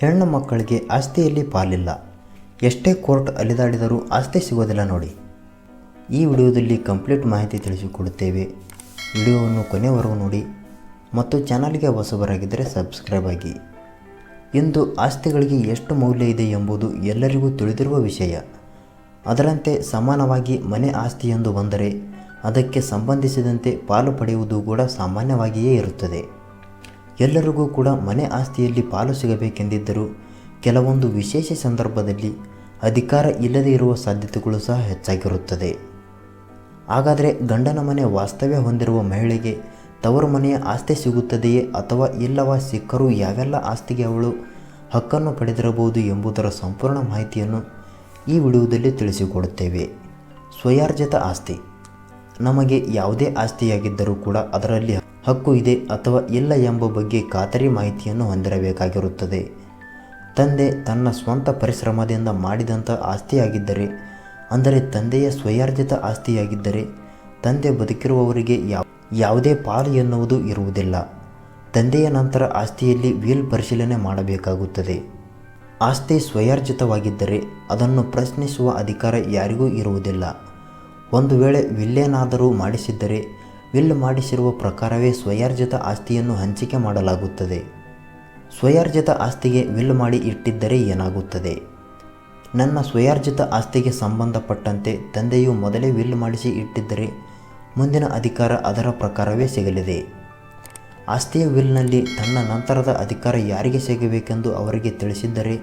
ಹೆಣ್ಣು ಮಕ್ಕಳಿಗೆ ಆಸ್ತಿಯಲ್ಲಿ ಪಾಲಿಲ್ಲ. ಎಷ್ಟೇ ಕೋರ್ಟ್ ಅಲೆದಾಡಿದರೂ ಆಸ್ತಿ ಸಿಗೋದಿಲ್ಲ ನೋಡಿ. ಈ ವಿಡಿಯೋದಲ್ಲಿ ಕಂಪ್ಲೀಟ್ ಮಾಹಿತಿ ತಿಳಿಸಿಕೊಡುತ್ತೇವೆ. ವಿಡಿಯೋವನ್ನು ಕೊನೆವರೆಗೂ ನೋಡಿ. ಮತ್ತು ಚಾನಲ್ಗೆ ಹೊಸಬರಾಗಿದ್ದರೆ ಸಬ್ಸ್ಕ್ರೈಬ್ ಆಗಿ. ಇಂದು ಆಸ್ತಿಗಳಿಗೆ ಎಷ್ಟು ಮೌಲ್ಯ ಇದೆ ಎಂಬುದು ಎಲ್ಲರಿಗೂ ತಿಳಿದಿರುವ ವಿಷಯ. ಅದರಂತೆ ಸಮಾನವಾಗಿ ಮನೆ ಆಸ್ತಿ ಎಂದು ಬಂದರೆ ಅದಕ್ಕೆ ಸಂಬಂಧಿಸಿದಂತೆ ಪಾಲು ಪಡೆಯುವುದು ಕೂಡ ಸಾಮಾನ್ಯವಾಗಿಯೇ ಇರುತ್ತದೆ. ಎಲ್ಲರಿಗೂ ಕೂಡ ಮನೆ ಆಸ್ತಿಯಲ್ಲಿ ಪಾಲು ಸಿಗಬೇಕೆಂದಿದ್ದರೂ ಕೆಲವೊಂದು ವಿಶೇಷ ಸಂದರ್ಭದಲ್ಲಿ ಅಧಿಕಾರ ಇಲ್ಲದೇ ಇರುವ ಸಾಧ್ಯತೆಗಳು ಸಹ ಹೆಚ್ಚಾಗಿರುತ್ತದೆ. ಹಾಗಾದರೆ ಗಂಡನ ಮನೆ ವಾಸ್ತವ್ಯ ಹೊಂದಿರುವ ಮಹಿಳೆಗೆ ತವರು ಮನೆಯ ಆಸ್ತಿ ಸಿಗುತ್ತದೆಯೇ ಅಥವಾ ಇಲ್ಲವ ಸಿಕ್ಕರೂ ಯಾವೆಲ್ಲ ಆಸ್ತಿಗೆ ಅವಳು ಹಕ್ಕನ್ನು ಪಡೆದಿರಬಹುದು ಎಂಬುದರ ಸಂಪೂರ್ಣ ಮಾಹಿತಿಯನ್ನು ಈ ವಿಡಿಯೋದಲ್ಲಿ ತಿಳಿಸಿಕೊಡುತ್ತೇವೆ. ಸ್ವಯಾರ್ಜಿತ ಆಸ್ತಿ. ನಮಗೆ ಯಾವುದೇ ಆಸ್ತಿಯಾಗಿದ್ದರೂ ಕೂಡ ಅದರಲ್ಲಿ ಹಕ್ಕು ಇದೆ ಅಥವಾ ಇಲ್ಲ ಎಂಬ ಬಗ್ಗೆ ಖಾತರಿ ಮಾಹಿತಿಯನ್ನು ಹೊಂದಿರಬೇಕಾಗಿರುತ್ತದೆ. ತಂದೆ ತನ್ನ ಸ್ವಂತ ಪರಿಶ್ರಮದಿಂದ ಮಾಡಿದಂಥ ಆಸ್ತಿಯಾಗಿದ್ದರೆ, ಅಂದರೆ ತಂದೆಯ ಸ್ವಯಾರ್ಜಿತ ಆಸ್ತಿಯಾಗಿದ್ದರೆ, ತಂದೆ ಬದುಕಿರುವವರಿಗೆ ಯಾವ, ಯಾವುದೇ ಪಾಲು ಎನ್ನುವುದು ಇರುವುದಿಲ್ಲ. ತಂದೆಯ ನಂತರ ಆಸ್ತಿಯಲ್ಲಿ ವೀಲ್ ಪರಿಶೀಲನೆ ಮಾಡಬೇಕಾಗುತ್ತದೆ. ಆಸ್ತಿ ಸ್ವಯಾರ್ಜಿತವಾಗಿದ್ದರೆ ಅದನ್ನು ಪ್ರಶ್ನಿಸುವ ಅಧಿಕಾರ ಯಾರಿಗೂ ಇರುವುದಿಲ್ಲ. ಒಂದು ವೇಳೆ ವಿಲ್ಲೇನಾದರೂ ಮಾಡಿಸಿದ್ದರೆ, ವಿಲ್ ಮಾಡಿಸಿರುವ ಪ್ರಕಾರವೇ ಸ್ವಯಾರ್ಜಿತ ಆಸ್ತಿಯನ್ನು ಹಂಚಿಕೆ ಮಾಡಲಾಗುತ್ತದೆ. ಸ್ವಯಾರ್ಜಿತ ಆಸ್ತಿಗೆ ವಿಲ್ ಮಾಡಿ ಇಟ್ಟಿದ್ದರೆ ಏನಾಗುತ್ತದೆ? ನನ್ನ ಸ್ವಯಾರ್ಜಿತ ಆಸ್ತಿಗೆ ಸಂಬಂಧಪಟ್ಟಂತೆ ತಂದೆಯು ಮೊದಲೇ ವಿಲ್ ಮಾಡಿಸಿ ಇಟ್ಟಿದ್ದರೆ ಮುಂದಿನ ಅಧಿಕಾರ ಅದರ ಪ್ರಕಾರವೇ ಸಿಗಲಿದೆ. ಆಸ್ತಿಯ ವಿಲ್ನಲ್ಲಿ ತನ್ನ ನಂತರದ ಅಧಿಕಾರ ಯಾರಿಗೆ ಸಿಗಬೇಕೆಂದು ಅವರಿಗೆ ತಿಳಿಸಿದ್ದರೆ,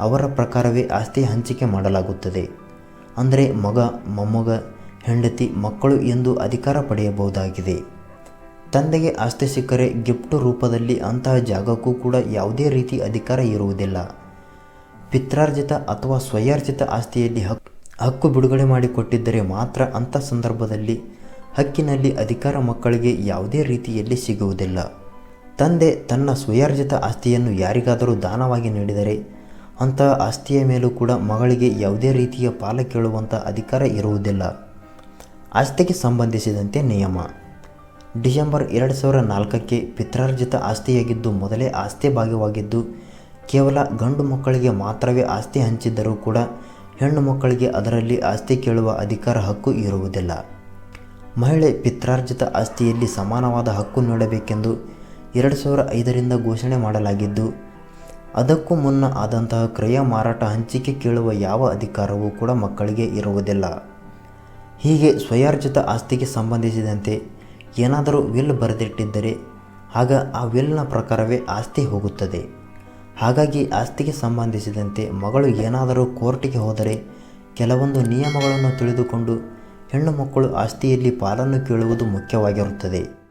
ಅವರ ಪ್ರಕಾರವೇ ಆಸ್ತಿ ಹಂಚಿಕೆ ಮಾಡಲಾಗುತ್ತದೆ. ಅಂದರೆ ಮಗ, ಮೊಮ್ಮಗ, ಹೆಂಡತಿ, ಮಕ್ಕಳು ಎಂದು ಅಧಿಕಾರ ಪಡೆಯಬಹುದಾಗಿದೆ. ತಂದೆಗೆ ಆಸ್ತಿ ಸಿಕ್ಕರೆ ಗಿಫ್ಟ್ ರೂಪದಲ್ಲಿ ಅಂತಹ ಜಾಗಕ್ಕೂ ಕೂಡ ಯಾವುದೇ ರೀತಿ ಅಧಿಕಾರ ಇರುವುದಿಲ್ಲ. ಪಿತ್ರಾರ್ಜಿತ ಅಥವಾ ಸ್ವಯಾರ್ಜಿತ ಆಸ್ತಿಯಲ್ಲಿ ಹಕ್ಕು ಹಕ್ಕು ಬಿಡುಗಡೆ ಮಾಡಿಕೊಟ್ಟಿದ್ದರೆ ಮಾತ್ರ ಅಂಥ ಸಂದರ್ಭದಲ್ಲಿ ಹಕ್ಕಿನಲ್ಲಿ ಅಧಿಕಾರ ಮಕ್ಕಳಿಗೆ ಯಾವುದೇ ರೀತಿಯಲ್ಲಿ ಸಿಗುವುದಿಲ್ಲ. ತಂದೆ ತನ್ನ ಸ್ವಯಾರ್ಜಿತ ಆಸ್ತಿಯನ್ನು ಯಾರಿಗಾದರೂ ದಾನವಾಗಿ ನೀಡಿದರೆ ಅಂತಹ ಆಸ್ತಿಯ ಮೇಲೂ ಕೂಡ ಮಗಳಿಗೆ ಯಾವುದೇ ರೀತಿಯ ಪಾಲ ಕೇಳುವಂಥ ಅಧಿಕಾರ ಇರುವುದಿಲ್ಲ. ಆಸ್ತಿಗೆ ಸಂಬಂಧಿಸಿದಂತೆ ನಿಯಮ. ಡಿಸೆಂಬರ್ ಎರಡು ಸಾವಿರ ನಾಲ್ಕಕ್ಕೆ ಪಿತ್ರಾರ್ಜಿತ ಆಸ್ತಿಯಾಗಿದ್ದು ಮೊದಲೇ ಆಸ್ತಿ ಭಾಗವಾಗಿದ್ದು, ಕೇವಲ ಗಂಡು ಮಕ್ಕಳಿಗೆ ಮಾತ್ರವೇ ಆಸ್ತಿ ಹಂಚಿದ್ದರೂ ಕೂಡ ಹೆಣ್ಣು ಮಕ್ಕಳಿಗೆ ಅದರಲ್ಲಿ ಆಸ್ತಿ ಕೇಳುವ ಅಧಿಕಾರ ಹಕ್ಕು ಇರುವುದಿಲ್ಲ. ಮಹಿಳೆ ಪಿತ್ರಾರ್ಜಿತ ಆಸ್ತಿಯಲ್ಲಿ ಸಮಾನವಾದ ಹಕ್ಕು ನೀಡಬೇಕೆಂದು ಎರಡು ಸಾವಿರ ಐದರಿಂದ ಘೋಷಣೆ ಮಾಡಲಾಗಿದ್ದು ಅದಕ್ಕೂ ಮುನ್ನ ಆದಂತಹ ಕ್ರಯ ಮಾರಾಟ ಹಂಚಿಕೆ ಕೇಳುವ ಯಾವ ಅಧಿಕಾರವೂ ಕೂಡ ಮಕ್ಕಳಿಗೆ ಇರುವುದಿಲ್ಲ. ಹೀಗೆ ಸ್ವಯಾರ್ಜಿತ ಆಸ್ತಿಗೆ ಸಂಬಂಧಿಸಿದಂತೆ ಏನಾದರೂ ವಿಲ್ ಬರೆದಿಟ್ಟಿದ್ದರೆ ಆಗ ಆ ವಿಲ್ನ ಪ್ರಕಾರವೇ ಆಸ್ತಿ ಹೋಗುತ್ತದೆ. ಹಾಗಾಗಿ ಆಸ್ತಿಗೆ ಸಂಬಂಧಿಸಿದಂತೆ ಮಗಳು ಏನಾದರೂ ಕೋರ್ಟಿಗೆ ಹೋದರೆ ಕೆಲವೊಂದು ನಿಯಮಗಳನ್ನು ತಿಳಿದುಕೊಂಡು ಹೆಣ್ಣು ಮಕ್ಕಳು ಆಸ್ತಿಯಲ್ಲಿ ಪಾಲನ್ನು ಕೇಳುವುದು ಮುಖ್ಯವಾಗಿರುತ್ತದೆ.